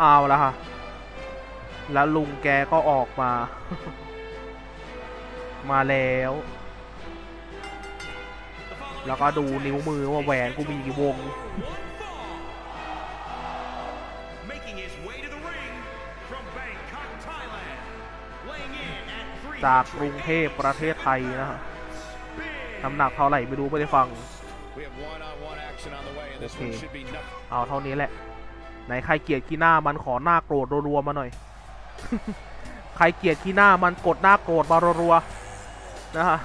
เอาแล้วค่ะ แล้วลุงแกก็ออกมา มาแล้ว แล้วก็ดูนิ้วมือว่าแหวนกูมีกี่วง Making his way to the ring from Bangkok, Thailand. Weighing in at จากกรุงเทพประเทศไทยนะฮะ300น้ำหนักเท่าไหร่ไม่รู้ไม่ได้ฟัง We have one-on-one action on the way, and this Okay. one should be nothing. เอาเท่านี้แหละ ไหนใครเกลียดขี้หน้ามันขอหน้าโกรธรัวๆมาหน่อย ใครเกลียดขี้หน้ามันกดหน้าโกรธมารัวๆนะฮะ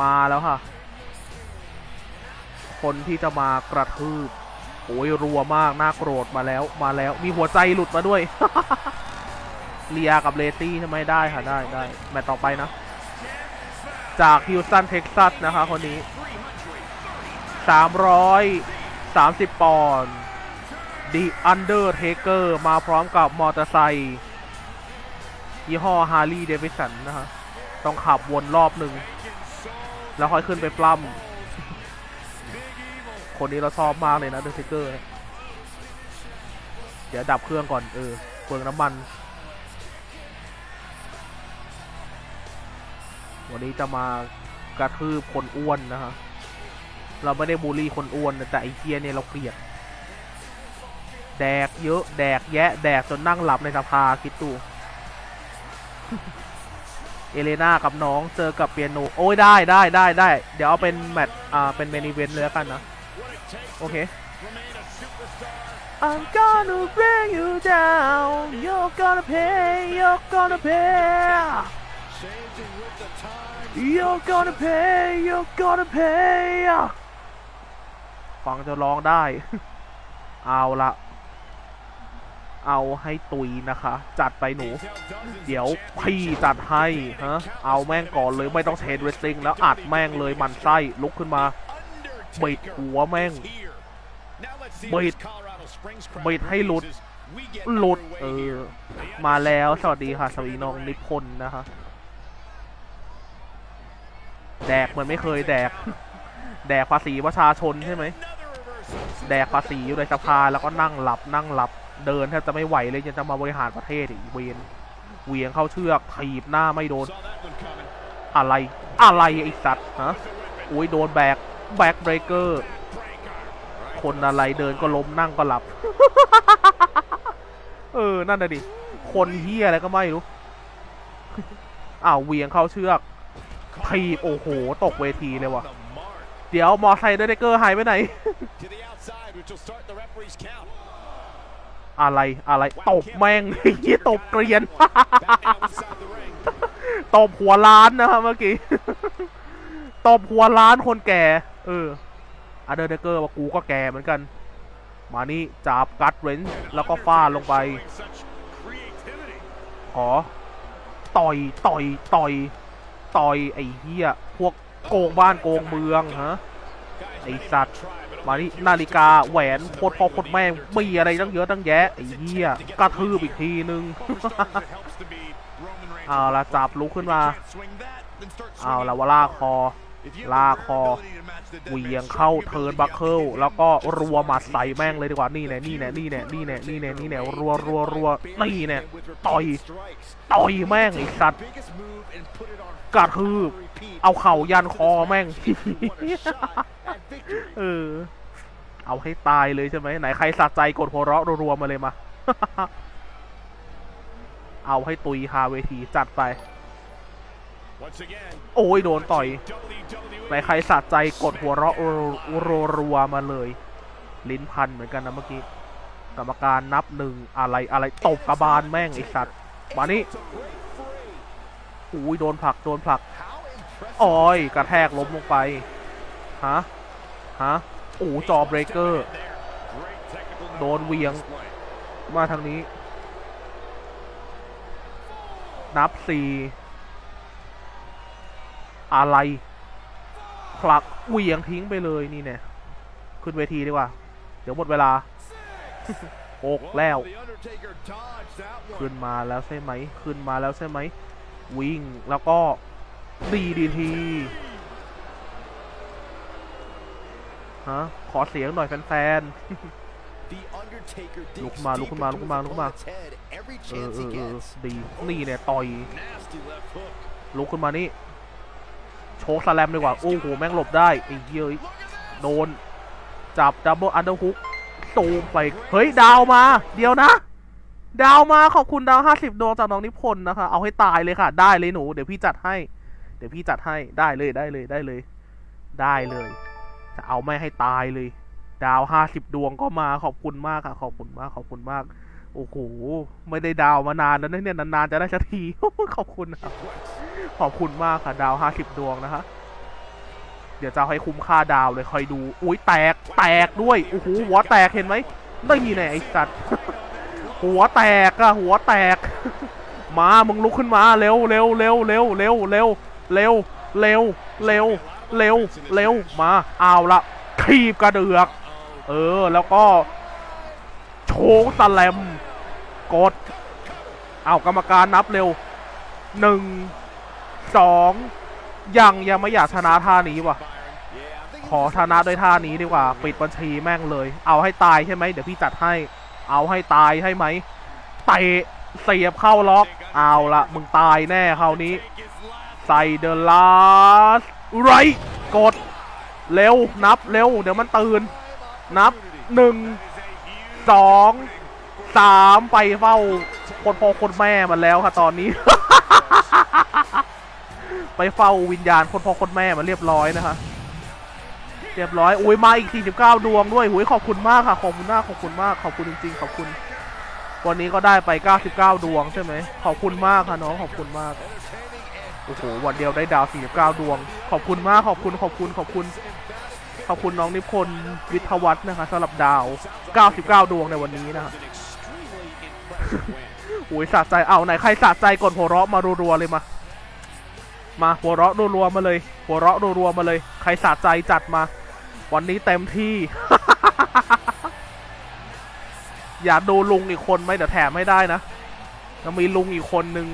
มาแล้วค่ะ คนที่จะมากระทืบโอ้ยรัวมากหน้าโกรธมาแล้วมาแล้วมีหัวใจหลุดมาด้วย เลียกับเลตี้ใช่ไหมได้ค่ะได้ได้แมตต์ต่อไปนะ จากฮิวสตันเท็กซัสนะคะคนนี้ 30 ปอนด์ The Undertaker มาพร้อมกับมอเตอร์ไซค์ยี่ห้อ Harley Davidson นะฮะ ต้องขับวนรอบหนึ่ง แล้วค่อยขึ้นไปปล้ำ คนนี้เราชอบมากเลยนะ Undertaker เนี่ยเดี๋ยวดับเครื่องก่อน เออเปลืองน้ำมัน วันนี้จะมากระทืบคนอ้วนนะฮะ เราไม่ได้บูลลี่คนอ้วนแต่ไอเฮียเนี่ยเราเกลียด แดกเยอะ แดกแยะ แดกจนนั่งหลับในสภาคิดดูเอเลนากับน้องเจอกับเปียโน โอ้ยได้ได้ได้ได้ เดี๋ยวเอาเป็นแมตช์อ่าเป็นเมนิเวนเลยแล้วกันนะ โอเค I'm gonna bring you down You're gonna pay You're gonna pay Changing with the time. You're gonna pay You're gonna pay ฟังจะร้องได้ เอาละเอาให้ตุยนะคะ จัดไปหนู เดี๋ยวพี่จัดให้ฮะเอาแม่งก่อนเลยไม่ต้องเชนเรสซิ่งแล้วอัดแม่งเลยมันไส้ลุกขึ้นมาบิดหัวแม่งบิดบิดให้หลุดหลุดเออ มาแล้วสวัสดีค่ะสวัสดีน้องนิพนธ์นะคะแดกเหมือนไม่เคยแดก แดกภาษีประชาชนใช่ไหม แดกภาษีอยู่ในสภาแล้วก็นั่งหลับนั่งหลับเดินแทบจะไม่ไหวเลยยังจะมาบริหารประเทศอีกเวนเหวียงเข้าเชือกถีบหน้าไม่โดน อะไรอะไรไอสัตว์ฮะอุ้ยโดนแบกแบกเบรกเกอร์คนอะไรเดินก็ล้มนั่งก็หลับ เออ นั่นน่ะดิ คนเฮียอะไรก็ไม่รู้ อ้าวเหวียงเข้าเชือกถีบโอ้โห ตกเวทีเลยว่ะ เดี๋ยวมอไซค์เดเกอร์หายไปไหน To the outside, which will start the referee's count. อะไรอะไรตบแม่งเฮียตบเกรียน Back outside the ring. ตบหัวล้านนะครับเมื่อกี้ ตบหัวล้านคนแก่ เอออันเดอร์เดเกอร์ว่ากูก็แก่เหมือนกัน มานี่จับกัดเรนจ์แล้วก็ฟาดลงไป Such creativity. ขอต่อยต่อยต่อยต่อยไอ้เหี้ยพวกโกงบ้านโกงเมืองฮะไอ้สัตว์ มานี่นาฬิกาแหวนโคตรพ่อโคตรแม่งมีอะไรตั้งเยอะตั้งแยะไอ้เหี้ยกระทืบอีกทีนึงเอาละจับลุกขึ้นมาเอาละว่าลากคอลากคอเหวียงเข้าเทิร์นบัคเคิลแล้วก็รัวหมัดใส่แม่งเลยดีกว่านี่แน่นี่แน่นี่แน่นี่แน่นี่แน่นี่แน่รัวรัวรัวนี่แน่ต่อยต่อยแม่งไอ้สัตว์ กระทืบ เอาเข่ายันคอแม่ง เออ เอาให้ตายเลยใช่ไหมไหนใครสะใจกดหัวเราะรัวๆมาเลยมา เอาให้ตุยคาเวทีจัดไป โอ้ยโดนต่อย ไหนใครสะใจกดหัวเราะรัวๆมาเลย ลิ้นพันเหมือนกันนะเมื่อกี้ กรรมการนับหนึ่งอะไรอะไรตบกระบาลแม่งไอสัตว์มานี่ อุ้ยโดนผลักโดนผลักโอ้ยกระแทกล้มลงไป ฮะ ฮะโอ้จอเบรกเกอร์ โดนเหวียง มาทางนี้ นับสี่อะไรผลักเหวียงทิ้งไปเลยนี่เนี่ย ขึ้นเวทีดีกว่า เดี๋ยวหมดเวลาโอกแล้ว ขึ้นมาแล้วใช่ไหม ขึ้นมาแล้วใช่ไหม วิ่งแล้วก็ดีดีทีฮะขอเสียงหน่อยแฟนๆ The Undertaker ลุก digs มาลุกขึ้นมา deep ลุกขึ้นมา into ลุก his ขึ้นมา opponent's head every เออ chance เอ he อเออ gets. ดีนี่เนี่ยต่อย Nasty left hook. ลุกขึ้นมานี่โชกสแลมดีกว่า โอ้โห แม่งหลบได้ไอ้เหี้ยเอ้ยโดน จับดับเบิลอันเดอร์ฮุกตูมไป เฮ้ย ดาวมา เดี๋ยวนะ ดาวมาขอบคุณดาวห้าสิบดวงจากน้องนิพนธ์นะคะ เอาให้ตายเลยค่ะ ได้เลยหนู เดี๋ยวพี่จัดให้ เดี๋ยวพี่จัดให้ได้เลยได้เลยได้เลย ได้เลยจะเอาไม่ให้ตายเลย ดาวห้าสิบดวงก็มาขอบคุณมากค่ะ ขอบคุณมากขอบคุณมาก โอ้โหไม่ได้ดาวมานานแล้วนะเนี่ยนานๆจะได้สักทีขอบคุณครับขอบคุณมากค่ะ ดาวห้าสิบดวงนะคะเดี๋ยวจะให้คุ้มค่าดาวเลยคอยดู อุ้ยแตกแตกด้วยโอ้โหหัวแตกเห็นไหมได้ยินไหนไอ้สัตว์ หัวแตกอะหัวแตก มามึงลุกขึ้นมาเร็วเร็วเร็วเร็วเร็วเร็วเร็วเร็วเร็วเร็วเร็วมาเอาละขีบกระเดือก เออแล้วก็ โชงสแลมกดเอากรรมการนับเร็วหนึ่งสองยังยังไม่อยากชนะท่านี้ว่ะ ขอชนะด้วยท่านี้ดีกว่า ปิดบัญชีแม่งเลย เอาให้ตายใช่ไหมเดี๋ยวพี่จัดให้ เอาให้ตายใช่ไหมเตะเสียบเข้าล็อก เอาละมึงตายแน่คราวนี้ ใส่เดอะลาสไรกด เร็วนับเร็ว เดี๋ยวมันตื่น นับหนึ่งสองสามไปเฝ้าคนพ่อคนแม่มันแล้วค่ะตอนนี้ ไปเฝ้าวิญญาณคนพ่อคนแม่มันเรียบร้อยนะคะ เรียบร้อยอุ้ยมาอีก 49 ดวงด้วยหุ้ยขอบคุณมากค่ะขอบคุณมากขอบคุณมากขอบคุณจริงๆขอบคุณ วันนี้ก็ได้ไป 99 ดวงใช่ไหมขอบคุณมากค่ะน้องขอบคุณมากโอ้โหวันเดียวได้ดาว 49 ดวง ขอบคุณมากขอบคุณขอบคุณขอบคุณ ขอบคุณน้องนิพนธ์วิทยวัฒน์นะคะสำหรับดาว 99 ดวงในวันนี้นะคะ an extremely impressive win. โอ้ยสะใจเอาไหนใครสะใจกดหัวเราะมารัวๆเลยมามาหัวเราะรัวๆมาเลยหัวเราะรัวๆมาเลย ใครสะใจจัดมา วันนี้เต็มที่ อย่าดูลุงอีกคนไหมเดี๋ยวแถมไม่ได้นะยังมีลุงอีกคนนึง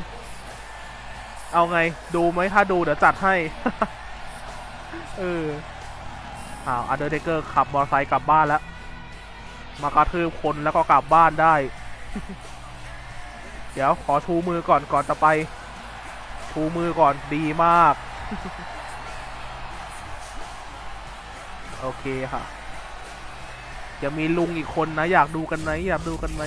เอาไง ดูไหมถ้าดูเดี๋ยวจัดให้ เอออ้าวอันเดอร์เทเกอร์ขับมอเตอร์ไซค์กลับบ้านแล้ว มากระทืบคนแล้วก็กลับบ้านได้ เดี๋ยวขอชูมือก่อนก่อนจะไป ชูมือก่อนดีมาก โอเคค่ะ จะมีลุงอีกคนนะ อยากดูกันไหมอยากดูกันไหม